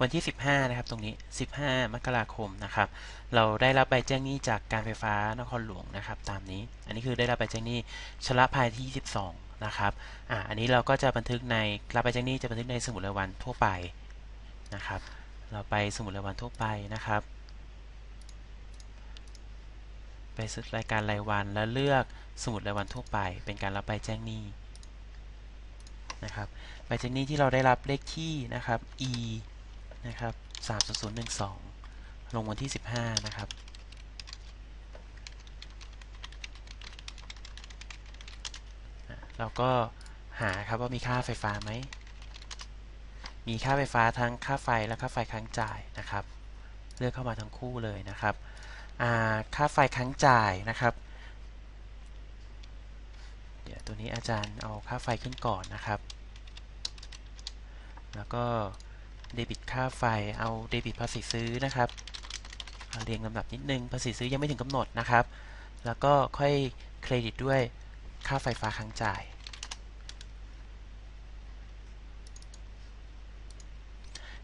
วันที่ 15 นะครับ ตรงนี้ 15 มกราคมนะครับ เราได้รับใบแจ้งหนี้จากการไฟฟ้านครหลวงนะครับ ตามนี้ อันนี้คือได้รับใบแจ้งหนี้ชำระภายที่ 22 นะครับ อ่า อันนี้เราก็จะบันทึกในรับใบแจ้งหนี้จะบันทึกในสมุดรายวันทั่วไปนะครับ เราไปสมุดรายวันทั่วไปนะครับ ไปซื้อรายการรายวันแล้วเลือกสมุดรายวันทั่วไป เป็นการรับใบแจ้งหนี้นะครับ ใบแจ้งหนี้ที่เราได้รับเลขที่นะครับ e นะครับ 30012 ลงวันที่ 15 นะครับ เราก็หาครับว่ามีค่าไฟฟ้าไหม มีค่าไฟฟ้าทั้งค่าไฟและค่าไฟค้างจ่ายนะครับ เลือกเข้ามาทั้งคู่เลยนะครับ ค่าไฟค้างจ่ายนะครับ เดี๋ยวตัวนี้อาจารย์เอาค่าไฟขึ้นก่อนนะครับ แล้วก็ เดบิตค่าไฟ เอาเดบิตภาษีซื้อนะครับเเรียงลำดับนิดนึงภาษีซื้อยังไม่ถึงกำหนดนะครับ แล้วก็ค่อยเครดิตด้วยค่าไฟฟ้าค้างจ่าย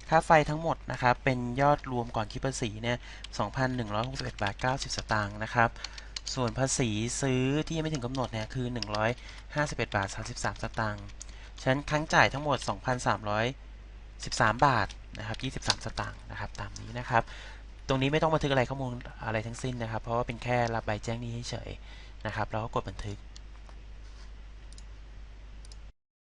ค่าไฟทั้งหมดนะครับ เป็นยอดรวมก่อนคิดภาษีเนี่ย 2,161 บาท 90 สตางค์นะครับ ส่วนภาษีซื้อที่ยังไม่ถึงกำหนดเนี่ยคือ 151 บาท 33 สตางค์ ฉะนั้นค้างจ่ายทั้งหมด 13 บาทนะครับ23 สตางค์นะครับตามนี้นะครับ ตรงนี้ไม่ต้องบันทึกอะไรข้อมูลอะไรทั้งสิ้นนะครับ เพราะว่าเป็นแค่รับใบแจ้งหนี้เฉยๆนะครับแล้วก็กดบันทึก